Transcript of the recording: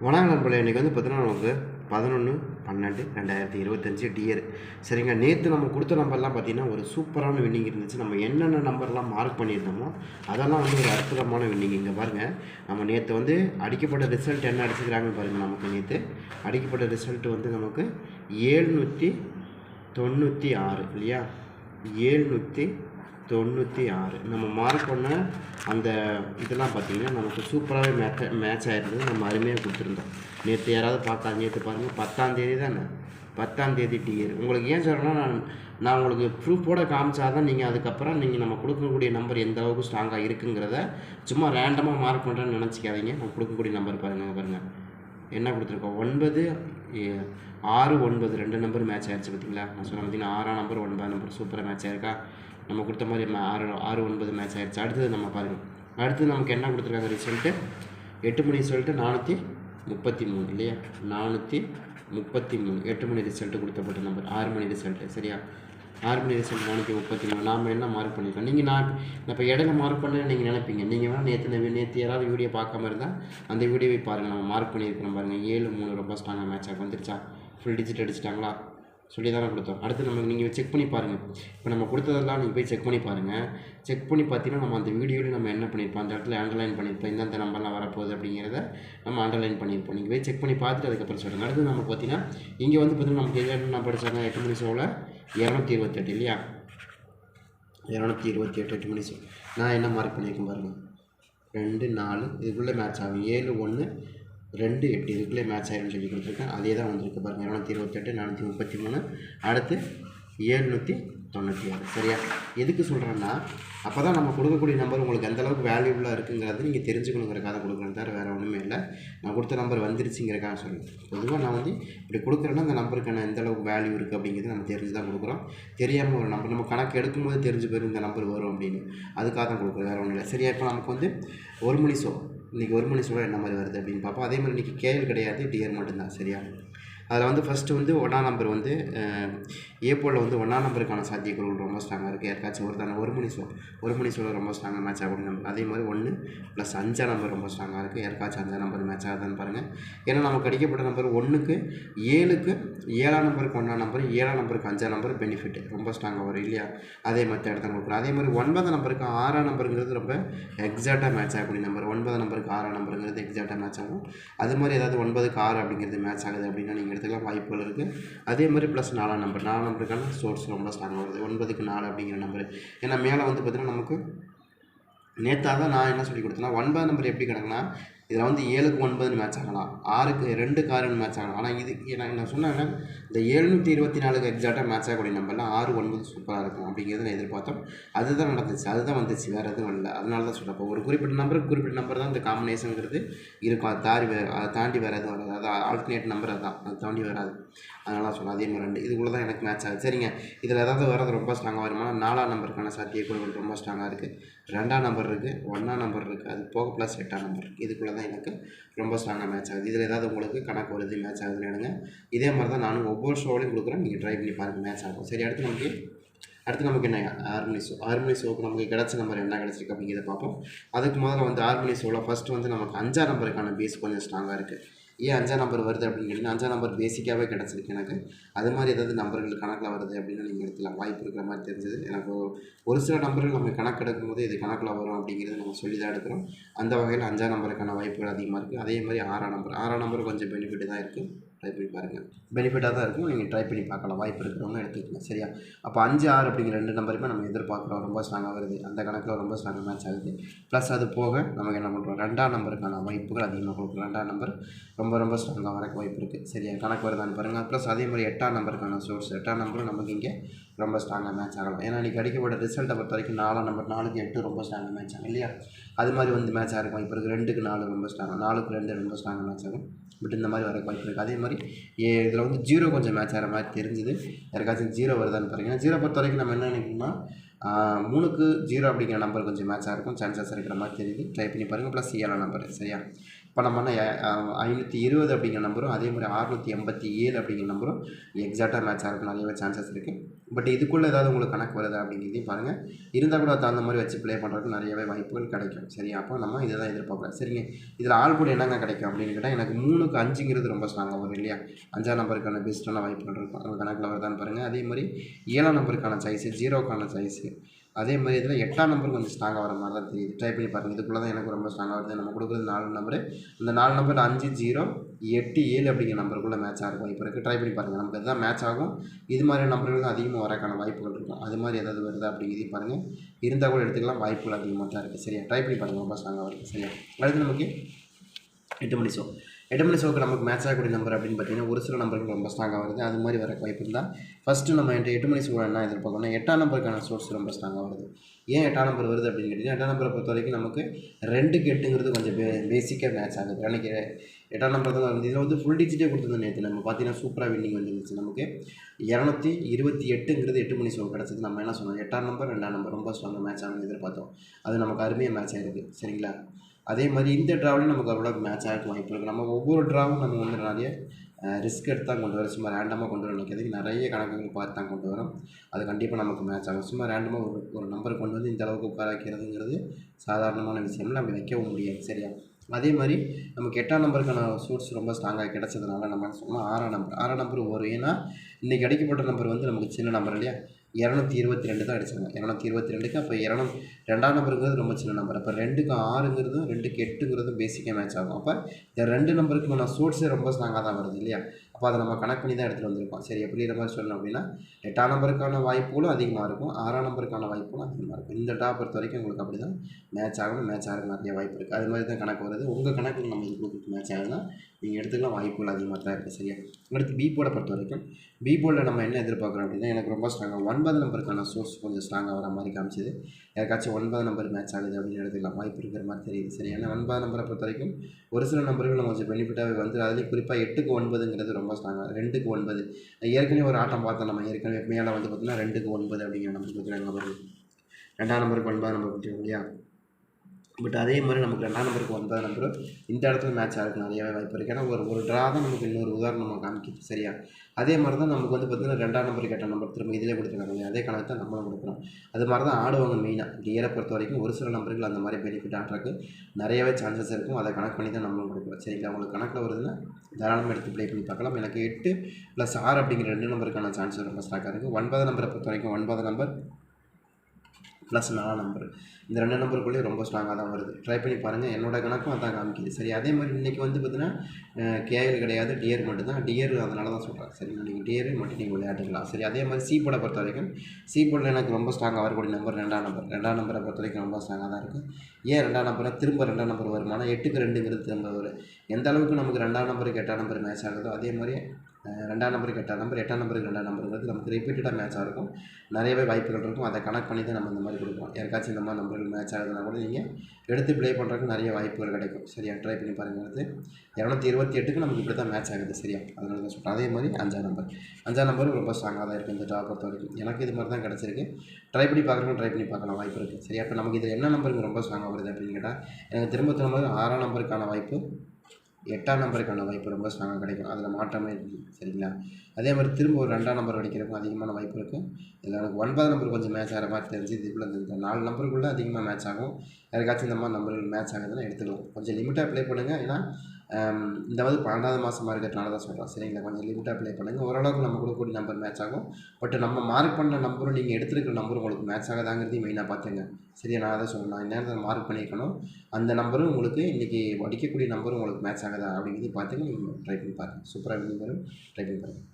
வணக்கம் நண்பர்களே இன்றைக்கி வந்து பார்த்தீங்கன்னா நமக்கு பதினொன்று பன்னெண்டு ரெண்டாயிரத்தி இருபத்தஞ்சி டியர் சரிங்க நேற்று நம்ம கொடுத்த நம்பர்லாம் பார்த்திங்கன்னா ஒரு சூப்பரான வின்னிங் இருந்துச்சு. நம்ம என்னென்ன நம்பர்லாம் மார்க் பண்ணியிருந்தோமோ அதெல்லாம் வந்து ஒரு அற்புதமான வின்னிங் இங்கே பாருங்கள் நம்ம நேற்று வந்து அடிக்கப்பட்ட ரிசல்ட் என்ன அடிச்சுக்கிறாங்கன்னு பாருங்கள் நமக்கு நேற்று அடிக்கப்பட்ட ரிசல்ட் வந்து நமக்கு ஏழ்நூற்றி தொண்ணூற்றி ஆறு இல்லையா? ஏழ்நூற்றி தொண்ணூற்றி ஆறு. நம்ம மார்க் பண்ண அந்த இதெல்லாம் பார்த்தீங்கன்னா நமக்கு சூப்பராகவே மேட்ச் மேட்ச் ஆகிருந்தது நம்ம அருமையாக கொடுத்துருந்தோம். நேற்று யாராவது பார்த்தா நேற்று பாருங்கள் பத்தாம் தேதி தானே? பத்தாம் தேதி டிஎர் உங்களுக்கு ஏன் சொல்கிறேன்னா நான் நான் உங்களுக்கு ப்ரூஃபோட காமிச்சா தான் நீங்கள் அதுக்கப்புறம் நீங்கள் நம்ம கொடுக்கக்கூடிய நம்பர் எந்த அளவுக்கு ஸ்ட்ராங்காக இருக்குங்கிறத சும்மா ரேண்டமாக மார்க் பண்ணுறேன்னு நினச்சிக்காதீங்க. நம்ம கொடுக்கக்கூடிய நம்பர் பாருங்கள் பாருங்கள் என்ன கொடுத்துருக்கோம்? ஒன்பது ஆறு ஒன்பது ரெண்டு நம்பர் மேட்ச் ஆயிடுச்சு பார்த்தீங்களா? நான் சொன்ன பார்த்தீங்கன்னா ஆறாம் நம்பர் ஒன்பதாம் நம்பர் சூப்பராக மேட்ச் ஆயிருக்கா? நம்ம கொடுத்த மாதிரி ஆறு ஆறு ஒன்பது மேட்ச் ஆயிடுச்சு அடுத்தது நம்ம பாருங்கள் அடுத்தது நமக்கு என்ன கொடுத்துருக்காங்க ரிசல்ட்டு எட்டு மணி ரிசல்ட்டு நானூற்றி முப்பத்தி மூணு இல்லையா? நானூற்றி முப்பத்தி மூணு. எட்டு மணி ரிசல்ட்டு கொடுத்தப்பட்ட நம்பர் ஆறு மணி ரிசல்ட்டு சரியா? ஆறு மணி ரிசல்ட் நானூற்றி முப்பத்தி மூணு. நாம் என்ன மார்க் பண்ணியிருக்கோம் நீங்கள் நான் நான் இப்போ இடையில மார்க் பண்ணேன்னு நீங்கள் நினைப்பீங்க. நீங்கள் வேணால் நேற்று நேற்று யாராவது வீடியோ பார்க்காம இருந்தால் அந்த வீடியோவை பாருங்கள் நம்ம மார்க் பண்ணியிருக்கிறோம் பாருங்கள் ஏழு மூணு ரொம்ப ஸ்ட்ராங்காக மேட்சாக வந்துருச்சா? ஃபுல் டிஜிட் அடிச்சிட்டாங்களா? சொல்லி தானே கொடுத்தோம். அடுத்து நம்ம நீங்கள் செக் பண்ணி பாருங்கள் இப்போ நம்ம கொடுத்ததெல்லாம் நீங்கள் போய் செக் பண்ணி பாருங்கள் செக் பண்ணி பார்த்தீங்கன்னா நம்ம அந்த வீடியோவில் நம்ம என்ன பண்ணியிருப்போம் அந்த இடத்துல அண்டர்லைன் பண்ணியிருப்போம் இந்தந்த நம்பர்லாம் வரப்போகுது அப்படிங்கிறத நம்ம அண்டர்லைன் பண்ணியிருப்போம் நீங்கள் போய் செக் பண்ணி பார்த்துட்டு அதுக்கப்புறம் சொல்லுங்கள் அடுத்து நம்ம பார்த்தீங்கன்னா இங்கே வந்து பார்த்தீங்கன்னா நமக்கு என்ன படித்தாங்க எட்டு மணி ஷோவில் இரநூத்தி இருபத்தெட்டு இல்லையா? இரநூத்தி இருபத்தி எட்டு எட்டு மணி ஷோ நான் என்ன மார்க் பண்ணியிருக்கேன் பாருங்கள் ரெண்டு நாலு இதுக்குள்ளே மேட்ச் ஆகும். ஏழு ஒன்று ரெண்டு எட்டு இதுக்குள்ளே மேட்ச் ஆயிரும்னு சொல்லி கொடுத்துருக்கேன். அதே தான் வந்திருக்கு பாருங்கள் இரநூத்தி இருபத்தெட்டு நானூற்றி முப்பத்தி மூணு அடுத்து ஏழ்நூற்றி தொண்ணூற்றி ஆறு. சரியா? எதுக்கு சொல்கிறேன்னா அப்போ தான் நம்ம கொடுக்கக்கூடிய நம்பர் உங்களுக்கு எந்த அளவுக்கு வேல்யூபுளாக இருக்குங்கிறது நீங்கள் தெரிஞ்சுக்கணுங்கிறக்காக தான் கொடுக்குறேன். தவிர வேறு ஒன்றுமே இல்லை. நான் கொடுத்த நம்பர் வந்துருச்சுங்கிறக்காக சொல்லுவேன் பொதுவாக நான் வந்து இப்படி கொடுக்குறேன்னா அந்த நம்பருக்கான எந்த அளவுக்கு வேல்யூ இருக்குது அப்படிங்கிறது நம்ம தெரிஞ்சு தான் கொடுக்குறோம். தெரியாமல் ஒரு நம்பர் நம்ம கணக்கு எடுக்கும்போது தெரிஞ்சு போயிடும் இந்த நம்பர் வரும் அப்படின்னு. அதுக்காக தான் கொடுக்குறேன். வேறு ஒன்றும் இல்லை. சரியா? இப்போ நமக்கு வந்து ஒரு மணி ஷோ இன்றைக்கி ஒரு மணி ஷோ என்ன மாதிரி வருது அப்படின்னு பார்ப்போம். அதே மாதிரி இன்றைக்கி கேள்வி கிடையாது. டிஆர் மட்டும்தான். சரியா? அதில் வந்து ஃபஸ்ட்டு வந்து ஒன்றாம் நம்பர் வந்து ஏப்போலில் வந்து ஒன்றாம் நம்பருக்கான சாத்தியக்கூறுகள் ரொம்ப ஸ்ட்ராங்காக இருக்குது யாருக்காச்சும் ஒருத்தான ஒரு மணி ஷோ ஒரு மணி சோழ ரொம்ப ஸ்ட்ராங்காக மேட்ச் ஆகும் நம்பர் அதே மாதிரி ஒன்று ப்ளஸ் அஞ்சாம் நம்பர் ரொம்ப ஸ்ட்ராங்காக இருக்குது யாருக்காச்சும் அஞ்சாம் நம்பர் மேட்ச் ஆகுதுன்னு பாருங்கள் ஏன்னா நமக்கு அடிக்கப்பட்ட நம்பர் ஒன்றுக்கு ஏழுக்கு ஏழாம் நம்பருக்கு ஒன்றாம் நம்பர் ஏழாம் நம்பருக்கு அஞ்சாம் நம்பர் பெனிஃபிட் ரொம்ப ஸ்ட்ராங்காக வரும் இல்லையா? அதே மாதிரி இடத்த கொடுக்குறோம் அதே மாதிரி ஒன்பதாம் நம்பருக்கு ஆறாம் நம்பருங்கிறது ரொம்ப எக்ஸாக்டாக மேட்ச் ஆகக்கூடிய நம்பர் ஒன்பதாம் நம்பருக்கு ஆறாம் நம்பருங்கிறது எக்ஸாக்டாக மேட்ச் ஆகும். அது மாதிரி ஏதாவது ஒன்பதுக்கு ஆறு அப்படிங்கிறது மேட்ச் ஆகுது அப்படின்னா நீங்கள் எடுத்துக்கலாம் வாய்ப்புகள் இருக்குது அதே மாதிரி ப்ளஸ் நாலாம் நம்பர் நாலாம் நம்பருக்கான சோர்ஸ் ரொம்ப ஸ்ட்ராங்காக வருது. ஒன்பதுக்கு நாலு அப்படிங்கிற நம்பர் ஏன்னா மேலே வந்து பார்த்திங்கன்னா நமக்கு நேற்றாக தான் நான் என்ன சொல்லி கொடுத்தேன்னா ஒன்பது நம்பர் எப்படி கிடக்குன்னா இதில் வந்து ஏழுக்கு ஒன்பதுன்னு மேட்ச் ஆகலாம். ஆறுக்கு ரெண்டு ஆறுன்னு மேட்ச் ஆகலாம். ஆனால் இது நான் நான் சொன்னேன்னா இந்த எழுநூற்றி இருபத்தி நாலுக்கு எக்ஸாக்டாக மேட்ச் ஆகக்கூடிய நம்பர்லாம் ஆறு ஒன்பது சூப்பராக இருக்கும் அப்படிங்கிறது நான் எதிர்பார்த்தோம். அதுதான் நடந்துச்சு. அதுதான் வந்துச்சு. வேறு எதுவும் இல்லை. அதனால தான் சொல்கிறேன் இப்போ ஒரு குறிப்பிட்ட நம்பருக்கு குறிப்பிட்ட நம்பர் தான் இந்த காம்பினேஷனுங்கிறது இருக்கும். அதை தாண்டி வேறு அதை தாண்டி வேறு எதுவும் வராது. அது ஆல்டர்னேட் நம்பர் அதுதான் அதை தாண்டி வராது. அதனால தான் சொல்கிறேன் அதே மாதிரி ரெண்டு. இதுக்குள்ளே தான் எனக்கு மேட்ச் ஆகுது. சரிங்க. இதில் ஏதாவது வர்றது ரொம்ப ஸ்ட்ராங்காக வருமா? நாலாம் நம்பருக்கான சாத்தியக்கூறுகள் ரொம்ப ஸ்ட்ராங்காக இருக்குது ரெண்டாம் நம்பர் இருக்குது ஒன்றாம் நம்பர் இருக்குது அது போக ப்ளஸ் எட்டாம் நம்பர் இதுக்குள்ளே தான் எனக்கு ரொம்ப ஸ்ட்ராங்காக மேட்ச் ஆகுது. இதில் ஏதாவது உங்களுக்கு கணக்கு வருது மேட்ச் ஆகுதுன்னு எடுங்க இதே மாதிரி தான் நானும் ஒவ்வொரு ஷோலையும் கொடுக்குறேன். நீங்கள் ட்ரை பண்ணி பாருங்கள் மேட்ச் ஆகும். சரி அடுத்து நமக்கு அடுத்து நமக்கு என்ன? ஆறு மணி ஷோ ஆறு மணி ஷோக்கு நமக்கு கிடச்ச நம்பர் என்ன கிடச்சிருக்கு அப்படிங்கிறத பார்ப்போம். அதுக்கு முதல்ல வந்து ஆறு மணி ஷோவில் ஃபஸ்ட்டு வந்து நமக்கு அஞ்சாம் நம்பருக்கான பேஸ் கொஞ்சம் ஸ்ட்ராங்காக இருக்குது ஏன் அஞ்சாம் நம்பர் வருது அப்படின்னு கேட்டிங்கன்னா அஞ்சாம் நம்பர் பேசிக்காகவே கிடச்சிருக்கு எனக்கு. அது மாதிரி ஏதாவது நம்பர்கள் கணக்கில் வருது அப்படின்னு நீங்கள் எடுத்துலாம் வாய்ப்பு இருக்கிற மாதிரி தெரிஞ்சது. எனக்கு ஒரு சில நம்பர்கள் நம்ம கணக்கு எடுக்கும்போது இது கணக்கில் வரும் அப்படிங்கிறது நம்ம சொல்லி தான் எடுக்கிறோம். அந்த வகையில் அஞ்சாம் நம்பருக்கான வாய்ப்புகள் அதிகமாக இருக்குது அதே மாதிரி ஆறாம் நம்பர் ஆறாம் நம்பர் கொஞ்சம் பெனிஃபிட் தான் இருக்குது ட்ரை பண்ணி பாருங்கள் பெனிஃபிட்டாக தான் இருக்கும். நீங்கள் ட்ரை பண்ணி பார்க்கலாம். வாய்ப்பு இருக்கிறவங்க எடுத்துக்கலாம் சரியா? அப்போ அஞ்சு ஆறு அப்படிங்கிற ரெண்டு நம்பருமே நம்ம எதிர்பார்க்குறோம். ரொம்ப ஸ்ட்ராங்காக வருது. அந்த கணக்கில் ரொம்ப ஸ்ட்ராங்காக மேட்ச் ஆகுது. ப்ளஸ் அது போக நமக்கு என்ன பண்ணுறோம் ரெண்டாம் நம்பருக்கான வாய்ப்புகள் அதிகமாக கொடுக்குறோம் ரெண்டாம் நம்பர் ரொம்ப ரொம்ப ஸ்ட்ராங்காக வரக்கு வாய்ப்பு இருக்குது சரியா? கணக்கு வருதான்னு பாருங்கள் ப்ளஸ் அதே மாதிரி எட்டாம் நம்பருக்கான சோர்ஸ் எட்டாம் நம்பரும் நமக்கு இங்கே ரொம்ப ஸ்ட்ராங்காக மேட்ச் ஆகலாம். ஏன்னா இன்றைக்கி அடிக்கப்பட்ட ரிசல்ட்டை பொறுத்த வரைக்கும் நாலாம் நம்பர் நாலுக்கு எட்டு ரொம்ப ஸ்ட்ராங்காக மேட்ச் ஆகும் இல்லையா? அது மாதிரி வந்து மேட்சாக இருக்கும். இப்போ இருக்குது ரெண்டுக்கு நாலு ரொம்ப ஸ்ட்ராங்காக நாலுக்கு ரெண்டு ரொம்ப ஸ்ட்ராங்காக மேட்ச் ஆகும். பட் இந்த மாதிரி வர வாய்ப்பு இருக்குது அதே மாதிரி ஏ இதில் வந்து ஜீரோ கொஞ்சம் மேட்ச் ஆகிற மாதிரி தெரிஞ்சுது. யாருக்காச்சும் ஜீரோ வருதான்னு பாருங்க. ஜீரோ பொறுத்த வரைக்கும் நம்ம என்ன நினைக்கணும்னா மூணுக்கு ஜீரோ அப்படிங்கிற நம்பர் கொஞ்சம் மேட்சாக இருக்கும். சான்சஸ் இருக்கிற மாதிரி தெரியுது. ட்ரை பண்ணி பாருங்கள் ப்ளஸ் ஏழாம் நம்பர் சரியா? இப்போ நம்ம என்ன ஐநூற்றி இருபது அப்படிங்கிற நம்பரும் அதே மாதிரி அறுநூற்றி எண்பத்தி ஏழு அப்படிங்கிற நம்பரும் எக்ஸாக்டாக மேட்ச் ஆகிறதுக்கு நிறையவே சான்சஸ் இருக்குது பட் இதுக்குள்ளே ஏதாவது உங்களுக்கு கணக்கு வருதா அப்படிங்கிறதையும் பாருங்கள் இருந்தால் கூட தகுந்த மாதிரி வச்சு ப்ளே பண்ணுறதுக்கு நிறையவே வாய்ப்புகள் கிடைக்கும். சரி அப்போ நம்ம இதை தான் எதிர்பார்க்குறோம். சரிங்க. இதில் ஆள் கூட என்னங்க கிடைக்கும் அப்படின்னு கேட்டால் எனக்கு மூணுக்கு அஞ்சுங்கிறது ரொம்ப ஸ்ட்ராங்காக வரும் இல்லையா? அஞ்சாம் நம்பருக்கான பெஸ்ட்டான வாய்ப்புகள் இருக்கும். அந்த கணக்கில் வருதான்னு பாருங்கள் அதே மாதிரி ஏழாம் நம்பருக்கான சைஸு ஜீரோக்கான சைஸு அதே மாதிரி இதில் எட்டாம் நம்பர் கொஞ்சம் ஸ்ட்ராங்காக வர மாதிரி தான் தெரியுது. ட்ரை பண்ணி பாருங்கள் இதுக்குள்ளே தான் எனக்கு ரொம்ப ஸ்ட்ராங்காக வருது. நம்ம கொடுக்குறது நாலு நம்பரு இந்த நாலு நம்பர் அஞ்சு ஜீரோ எட்டு ஏழு அப்படிங்கிற நம்பருக்குள்ளே மேட்ச் இருக்கும் வாய்ப்பு இருக்குது ட்ரை பண்ணி பாருங்கள் நமக்கு இதுதான் மேட்ச் ஆகும் இது மாதிரி நம்பர்கள் தான் அதிகமாக வரக்கான வாய்ப்புகள் இருக்கும். அது மாதிரி ஏதாவது வருதா அப்படிங்கிறதையும் பாருங்கள் இருந்தால் கூட எடுத்துக்கலாம். வாய்ப்புகள் அதிகமாக தான் இருக்குது சரியா? ட்ரை பண்ணி பாருங்கள் ரொம்ப ஸ்ட்ராங்காக வருது. சரியா? அடுத்து நமக்கு எட்டு மணி ஷோ எட்டு சோக்கு ஷோக்கு நமக்கு மேட்ச் ஆகக்கூடிய நம்பர் அப்படின்னு பார்த்தீங்கன்னா ஒரு சில நம்பர்கள் ரொம்ப ஸ்ட்ராங்காக வருது. அது மாதிரி வர வாய்ப்பு இருந்தால் ஃபஸ்ட்டு நம்ம என்கிட்ட எட்டு மணி ஷோ என்ன எதிர்பார்க்கணும். எட்டாம் நம்பருக்கான சோர்ஸ் ரொம்ப ஸ்ட்ராங்காக வருது. ஏன் எட்டாம் நம்பர் வருது அப்படின்னு கேட்டிங்கன்னா எட்டாம் நம்பரை பொறுத்த வரைக்கும் நமக்கு ரெண்டுக்கு எட்டுங்கிறது கொஞ்சம் பே பேசிக்காக மேட்ச் ஆகுது. அன்றைக்கி எட்டாம் நம்பர் தான் இருந்துச்சு இதில் வந்து ஃபுல் டிஜிட்டே கொடுத்துருந்தோம் நேற்று நம்ம பார்த்தீங்கன்னா சூப்பராக வின்னிங் வந்துருந்துச்சு நமக்கு. இரநூத்தி இருபத்தி எட்டுங்கிறது எட்டு மணி ஷோ கிடச்சது. நம்ம என்ன சொன்னோம்? எட்டாம் நம்பர் ரெண்டாம் நம்பர் ரொம்ப ஸ்ட்ராங்காக மேட்ச் ஆகும் எதிர்பார்த்தோம். அது நமக்கு அருமையாக மேட்ச் ஆகிருக்கு சரிங்களா? அதே மாதிரி இந்த ட்ராவலையும் நமக்கு அவ்வளோ மேட்ச் ஆகிருக்க வாய்ப்பு இருக்குது நம்ம ஒவ்வொரு ட்ராவும் நம்ம வந்து நிறைய ரிஸ்க் எடுத்து தான் கொண்டு வரோம். சும்மா ரேண்டமாக கொண்டு வர நினைக்கிறதுக்கு நிறைய கணக்குகள் பார்த்து தான் கொண்டு வரோம். அது கண்டிப்பாக நமக்கு மேட்ச் ஆகும். சும்மா ரேண்டமாக ஒரு ஒரு நம்பர் கொண்டு வந்து இந்த அளவுக்கு உட்கார வைக்கிறதுங்கிறது சாதாரணமான விஷயம் நம்ம வைக்கவும் முடியாது. சரியா? அதே மாதிரி நமக்கு எட்டாம் நம்பருக்கான சோர்ஸ் ரொம்ப ஸ்ட்ராங்காக கிடச்சதுனால நம்ம சொன்னால் சொன்னோம் ஆறாம் நம்பர் ஆறாம் நம்பர் வரும் ஏன்னா இன்றைக்கி அடிக்கப்பட்ட நம்பர் வந்து நமக்கு சின்ன நம்பர் இல்லையா? இரநூத்தி இருபத்தி ரெண்டு தான் அடிச்சாங்க இரநூத்தி இருபத்தி ரெண்டுக்கு அப்போ இரநூ ரெண்டாம் நம்பருங்கிறது ரொம்ப சின்ன நம்பர் அப்போ ரெண்டுக்கு ஆறுங்கிறதும் ரெண்டுக்கு எட்டுங்கிறதும் பேசிக்காக மேட்ச் ஆகும். அப்போ இந்த ரெண்டு நம்பருக்கு நான் சோர்ஸே ரொம்ப ஸ்ட்ராங்காக தான் வருது இல்லையா? அப்போ அதை நம்ம கணக்கு பண்ணி தான் எடுத்துகிட்டு வந்திருக்கோம். சரி எப்படிங்கிற மாதிரி சொல்லணும் அப்படின்னா எட்டாம் நம்பருக்கான வாய்ப்புகளும் அதிகமாக இருக்கும். ஆறாம் நம்பருக்கான வாய்ப்புகளும் அதிகமாக இருக்கும். இந்த டா பொறுத்த வரைக்கும் உங்களுக்கு அப்படி தான் மேட்ச் ஆகணும் மேட்ச் ஆக நிறைய வாய்ப்பு இருக்குது அது மாதிரி தான் கணக்கு வருது. உங்கள் கணக்கு நம்ம இது கொடுத்து மேட்ச் ஆகுதுன்னா நீங்கள் எடுத்துக்கலாம். வாய்ப்புகள் அதிகமாக தான் இருக்குது சரியா? அடுத்து பி போர்டை பொறுத்த வரைக்கும் பி போர்டில் நம்ம என்ன எதிர்பார்க்குறோம் அப்படின்னா எனக்கு ரொம்ப ஸ்ட்ராங்காக ஒன்பது நம்பருக்கான சோர்ஸ் கொஞ்சம் ஸ்ட்ராங்காக வர மாதிரி காமிச்சிது. யாருக்காச்சும் ஒன்பது நம்பர் மேட்ச் ஆகுது அப்படின்னு எடுத்துக்கலாம். வாய்ப்பு இருக்கிற மாதிரி தெரியுது. சரி ஏன்னா ஒன்பது நம்பரை பொறுத்த வரைக்கும் ஒரு சில நம்பர்கள் நம்ம கொஞ்சம் பெனிஃபிட்டாகவே வந்து அதுலேயும் குறிப்பாக எட்டுக்கு ஒன்பதுங்கிறது ரொம்ப ஸ்ட்ராங்காக ரெண்டுக்கு ஒன்பது. ஏற்கனவே ஒரு ஆட்டம் பார்த்தோம் நம்ம. ஏற்கனவே மேலே வந்து பார்த்தீங்கன்னா ரெண்டுக்கு ஒன்பது அப்படிங்கிற நம்பர் கொடுத்துருக்காங்க நம்பர் ரெண்டாம் நம்பருக்கு ஒன்பது நம்பர் கொடுத்துருக்கோம் இல்லையா? பட் அதே மாதிரி நமக்கு ரெண்டாம் நம்பருக்கு ஒன்பது நம்பரும் இந்த இடத்துல மேட்ச் ஆகிறதுக்கு நிறையவே வாய்ப்பு இருக்குது ஏன்னா ஒரு ஒரு ட்ரா தான் நமக்கு இன்னொரு உதாரணமாக காமிக்கிது. சரியா? அதே மாதிரி தான் நமக்கு வந்து பார்த்திங்கன்னா ரெண்டாம் நம்பருக்கு எட்டாம் நம்பர் திரும்ப இதிலே கொடுத்துருக்காங்க. இல்லையா? அதே கணக்கு தான் நம்மளும் கொடுக்குறோம். அது மாதிரி தான் ஆடுவாங்க மெயினாக டியரை பொறுத்த வரைக்கும் ஒரு சில நம்பர்கள் அந்த மாதிரி பெனிஃபிட் ஆடுறதுக்கு நிறையவே சான்சஸ் இருக்கும். அதை கணக்கு பண்ணி தான் நம்மளும் கொடுக்குறோம். சரிங்களா? உங்களுக்கு கணக்கில் வருதுன்னா தாராளமாக எடுத்து ப்ளே பண்ணி பார்க்கலாம். எனக்கு எட்டு ப்ளஸ் ஆறு அப்படிங்கிற ரெண்டு நம்பருக்கான சான்ஸ் ரொம்ப ஸ்டாக்காக இருக்குது ஒன்பது நம்பரை பொறுத்த வரைக்கும் ஒன்பது நம்பர் ப்ளஸ் நாலாம் நம்பர் இந்த ரெண்டு நம்பருக்குள்ளேயே ரொம்ப ஸ்ட்ராங்காக தான் வருது. ட்ரை பண்ணி பாருங்கள் என்னோடய கணக்கும் அதான் காமிக்குது. சரி அதே மாதிரி இன்றைக்கி வந்து பார்த்தீங்கன்னா கேஎல் கிடையாது டியர் மட்டும்தான். டியர் அதனால தான் சொல்கிறேன் சரி நீங்கள் டியர் மட்டும் நீங்கள் விளையாட்டுக்கலாம். சரி அதே மாதிரி சி போட பொறுத்த வரைக்கும் சி போட எனக்கு ரொம்ப ஸ்ட்ராங்காக வரக்கூடிய நம்பர் ரெண்டாம் நம்பர் ரெண்டாம் நம்பரை பொறுத்த வரைக்கும் ரொம்ப ஸ்ட்ராங்காக தான் இருக்குது ஏன் ரெண்டாம் நம்பரை திரும்ப ரெண்டாம் நம்பர் வருமானம் எட்டுக்கு ரெண்டுங்கிறது திரும்ப வரும். எந்த அளவுக்கு நமக்கு ரெண்டாம் நம்பருக்கு எட்டாம் நம்பர் மேட்ச் ஆகுதோ அதே மாதிரி ரெண்டாம் நம்பருக்கு எட்டாம் நம்பர் எட்டாம் நம்பருக்கு ரெண்டாம் நம்பருங்கிறது நமக்கு ரிப்பீட்டடாக மேட்சாக இருக்கும். நிறையவே வாய்ப்புகள் இருக்கும். அதை கனெக்ட் பண்ணி தான் நம்ம இந்த மாதிரி கொடுப்போம். யாருக்காச்சும் இந்த மாதிரி நம்பர்கள் மேட்ச் ஆகுதுன்னா கூட நீங்கள் எடுத்து ப்ளே பண்ணுறதுக்கு நிறைய வாய்ப்புகள் கிடைக்கும். சரியா? ட்ரை பண்ணி பாருங்கள் அடுத்து. இரநூத்தி இருபத்தி எட்டுக்கு நமக்கு இப்படி தான் மேட்ச் ஆகுது. சரியா? அதனால தான் சொல்கிறேன் அதே மாதிரி அஞ்சாம் நம்பர் அஞ்சாம் நம்பர் ரொம்ப ஸ்ட்ராங்காக தான் இருக்குது இந்த ஜாப் பொறுத்த வரைக்கும். எனக்கு இது மாதிரி தான் கிடச்சிருக்கு. ட்ரை பண்ணி பார்க்குறவங்க ட்ரை பண்ணி பார்க்கலாம். வாய்ப்பு இருக்குது சரியா? இப்போ நமக்கு இதில் என்ன நம்பருக்கு ரொம்ப ஸ்ட்ராங்காக வருது அப்படின்னு கேட்டால் எனக்கு திரும்ப திரும்ப ஆறாம் நம்பருக்கான வாய்ப்பு எட்டாம் நம்பருக்கான வாய்ப்பு ரொம்ப ஸ்ட்ராங்காக கிடைக்கும். அதில் மாற்றமே இருக்குது சரிங்களா? அதே மாதிரி திரும்ப ஒரு ரெண்டாம் நம்பர் அடிக்கிறதுக்கும் அதிகமான வாய்ப்பு இருக்குது இதில் எனக்கு ஒன்பதாம் நம்பர் கொஞ்சம் மேட்ச் ஆகிற மாதிரி தெரிஞ்சு இதுக்குள்ளே இந்த நாலு நம்பருக்குள்ளே அதிகமாக மேட்ச் ஆகும். யாருக்காச்சும் இந்த மாதிரி நம்பர்கள் மேட்ச் ஆகுதுன்னா எடுத்துக்கலாம். கொஞ்சம் லிமிட்டாக ப்ளே பண்ணுங்கள் ஏன்னா இந்த மாதிரி பன்னெண்டாவது மாதமாக இருக்கிறதுனால தான் சொல்கிறேன் சரிங்களா? கொஞ்சம் லிமிட்டாக ப்ளே பண்ணுங்கள் ஓரளவுக்கு நம்ம கொடுக்கக்கூடிய நம்பர் மேட்ச் ஆகும். பட் நம்ம மார்க் பண்ண நம்பரும் நீங்கள் எடுத்துருக்கிற நம்பரும் உங்களுக்கு மேட்ச் ஆகாதாங்கிறதையும் மெயினாக பார்த்துங்க. சரியா? நான் அதை சொல்கிறேன் இந்நேரத்தில் மார்க் பண்ணியிருக்கணும். அந்த நம்பரும் உங்களுக்கு இன்றைக்கி அடிக்கக்கூடிய நம்பரும் உங்களுக்கு மேட்ச் ஆகுதா அப்படிங்கிறதையும் பார்த்துங்க. நீங்கள் ட்ரை பண்ணி பாருங்கள் சூப்பராக வரும் ட்ரை பண்ணி பாருங்கள்